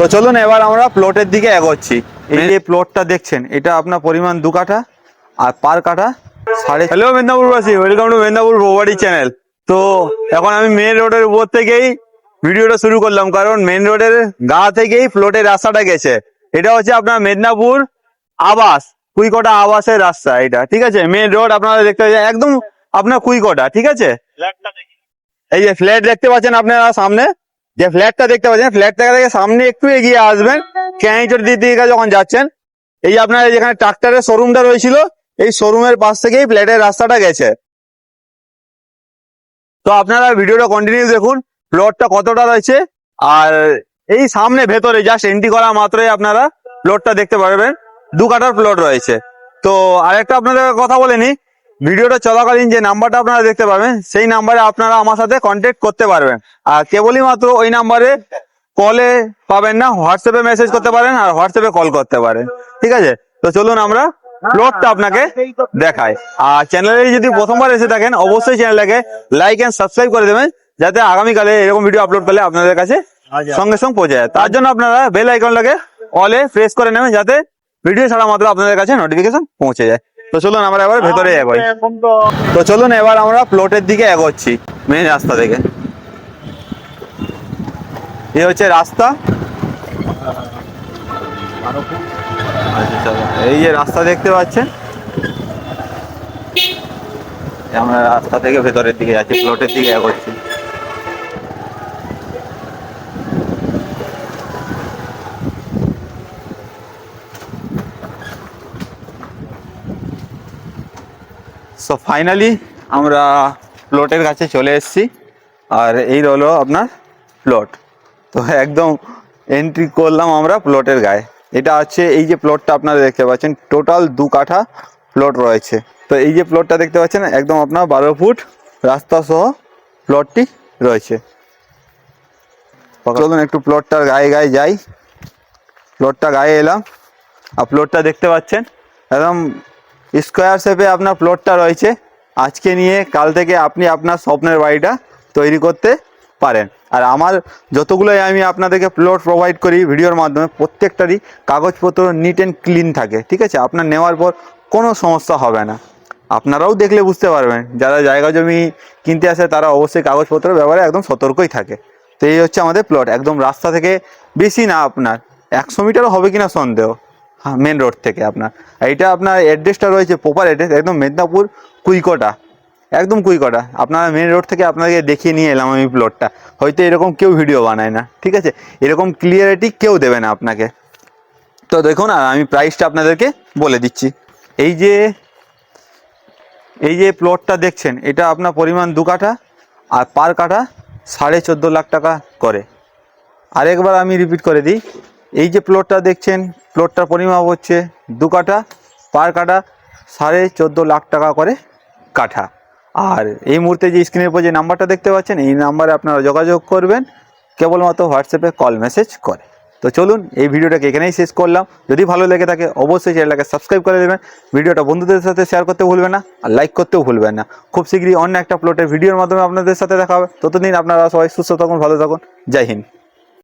তো চলুন এবার আমরা প্লটের দিকে এগোচ্ছি। এই যে প্লটটা দেখছেন এটা আপনার পরিমাণ দু কাঠা আর পার কাঠা সাড়ে hello মেদিনীপুরবাসী welcome to Medinipur property channel তো এখন আমি মেন রোডের উপর থেকেই ভিডিওটা শুরু করলাম কারণ মেন রোডের গা থেকেই প্লটের রাস্তাটা গেছে। এটা হচ্ছে আপনার মেদিনীপুর আবাস কুইকটা আবাসের রাস্তা এটা ঠিক আছে? মেন রোড আপনারা দেখতে পাচ্ছেন একদম আপনার কুইকটা ঠিক আছে? এই যে ফ্ল্যাট দেখতে পাচ্ছেন আপনারা সামনে যে ফ্ল্যাটটা দেখতে পাচ্ছেন ফ্ল্যাটটা থেকে সামনে একটু এগিয়ে আসবেন ক্যানিচর দিকে যখন যাচ্ছেন, এই আপনার যেখানে ট্রাক্টরের শোরুমটা রয়েছিল, এই শোরুমের পাশ থেকেই ফ্ল্যাটের রাস্তাটা গেছে। তো আপনারা ভিডিওটা কন্টিনিউ দেখুন প্লটটা কতটা রয়েছে, আর এই সামনে ভেতরে জাস্ট এন্ট্রি করা মাত্রই আপনারা প্লটটা দেখতে পারবেন, দু কাঠার প্লট রয়েছে। তো আরেকটা আপনাদের কথা বলে নি ভিডিওটা চলাকালীন যে নাম্বারটা আপনারা দেখতে পাবেন সেই নাম্বারে আপনারা আমার সাথে কন্ট্যাক্ট করতে পারবেন। আর কেবলই মাত্র ওই নাম্বারে কলে পাবেন না হোয়াটসঅ্যাপে মেসেজ করতে পারেন আর হোয়াটসঅ্যাপে কল করতে পারেন। ঠিক আছে? তো চলুন আমরা প্লটটা আপনাকে দেখাই। আর চ্যানেলে যদি প্রথমবার এসে থাকেন অবশ্যই চ্যানেলটাকে লাইক এন্ড সাবস্ক্রাইব করে দেবেন যাতে আগামীকালে এরকম ভিডিও আপলোড করলে আপনাদের কাছে সঙ্গে সঙ্গে পৌঁছে যায়। তার জন্য আপনারা বেল আইকনটাকে অলে প্রেস করে নেবেন যাতে ভিডিও ছাড়া মাত্র আপনাদের কাছে নোটিফিকেশন পৌঁছে যায়। তো চলুন আমরা এবার ভেতরে এগোই। তো চলুন এবার আমরা প্লটের দিকে এগোচ্ছি মেন রাস্তা থেকে। এই হচ্ছে রাস্তা। আচ্ছা। এই যে রাস্তা দেখতে পাচ্ছেন? আমরা রাস্তা থেকে ভেতরের দিকে যাচ্ছি প্লটের দিকে এগোচ্ছি। সো ফাইনালি আমরা প্লটের কাছে চলে এসেছি। আর এই হলো আপনার প্লট তো একদম এন্ট্রি করলাম আমরা প্লটের গায়ে। এটা আছে এই যে প্লটটা আপনারা দেখতে পাচ্ছেন টোটাল দু কাঠা প্লট রয়েছে। তো এই যে প্লটটা দেখতে পাচ্ছেন, একদম আপনার বারো ফুট রাস্তা সহ প্লটটি রয়েছে। চলুন একটু প্লটটার গায়ে গায়ে যাই। প্লটটা গায়ে এলাম। আর প্লটটা দেখতে পাচ্ছেন, একদম স্কোয়ার শেপে আপনার প্লটটা রয়েছে। আজকে নিয়ে কাল থেকে আপনি আপনার স্বপ্নের বাড়িটা তৈরি করতে পারেন। আর আমার যতগুলোই আমি আপনাদেরকে প্লট প্রোভাইড করি ভিডিওর মাধ্যমে, প্রত্যেকটারই কাগজপত্র নিট অ্যান্ড ক্লিন থাকে, ঠিক আছে? আপনার নেওয়ার পর কোনো সমস্যা হবে না। আপনারাও দেখলে বুঝতে পারবেন, যারা জায়গা জমি কিনতে আসে, তারা অবশ্যই কাগজপত্রের ব্যাপারে একদম সতর্কই থাকে। তো এই হচ্ছে আমাদের প্লট একদম রাস্তা থেকে বেশি না আপনার। একশো মিটারও হবে কিনা সন্দেহ। হ্যাঁ মেন রোড থেকে আপনার। এটা আপনার অ্যাড্রেসটা রয়েছে প্রপার অ্যাড্রেস একদম মেদিনীপুর কুইকটা। একদম কুইকটা। আপনারা মেন রোড থেকে আপনাকে দেখিয়ে নিয়ে এলাম আমি প্লটটা হয়তো এরকম কেউ ভিডিও বানায় না, ঠিক আছে? এরকম ক্লিয়ারিটি কেউ দেবে না আপনাকে। তো দেখুন, আর আমি প্রাইসটা আপনাদেরকে বলে দিচ্ছি। এই যে এই যে প্লটটা দেখছেন, এটা আপনার পরিমাণ দু কাঠা আর পার কাঠা সাড়ে চোদ্দ লাখ টাকা করে। আরেকবার আমি রিপিট করে দিই এই যে প্লটটা দেখছেন প্লটটার পরিমাপ হচ্ছে দু কাঠা, পার কাঠা সাড়ে চোদ্দ লাখ টাকা করে কাঠা। আর এই মুহূর্তে যে স্ক্রিনের উপর যে নাম্বারটা দেখতে পাচ্ছেন, এই নাম্বারে আপনারা যোগাযোগ করবেন, কেবলমাত্র হোয়াটসঅ্যাপে কল মেসেজ করে। তো চলুন, এই ভিডিওটাকে এখানেই শেষ করলাম। যদি ভালো লেগে থাকে, অবশ্যই চ্যানেলটাকে সাবস্ক্রাইব করে দেবেন। ভিডিওটা বন্ধুদের সাথে শেয়ার করতে ভুলবেন না, আর লাইক করতেও ভুলবেন না। খুব শীঘ্রই অন্য একটা প্লটের ভিডিওর মাধ্যমে আপনাদের সাথে দেখা হবে। ততদিন আপনারা সবাই সুস্থ থাকুন, ভালো থাকুন। জয় হিন্দ।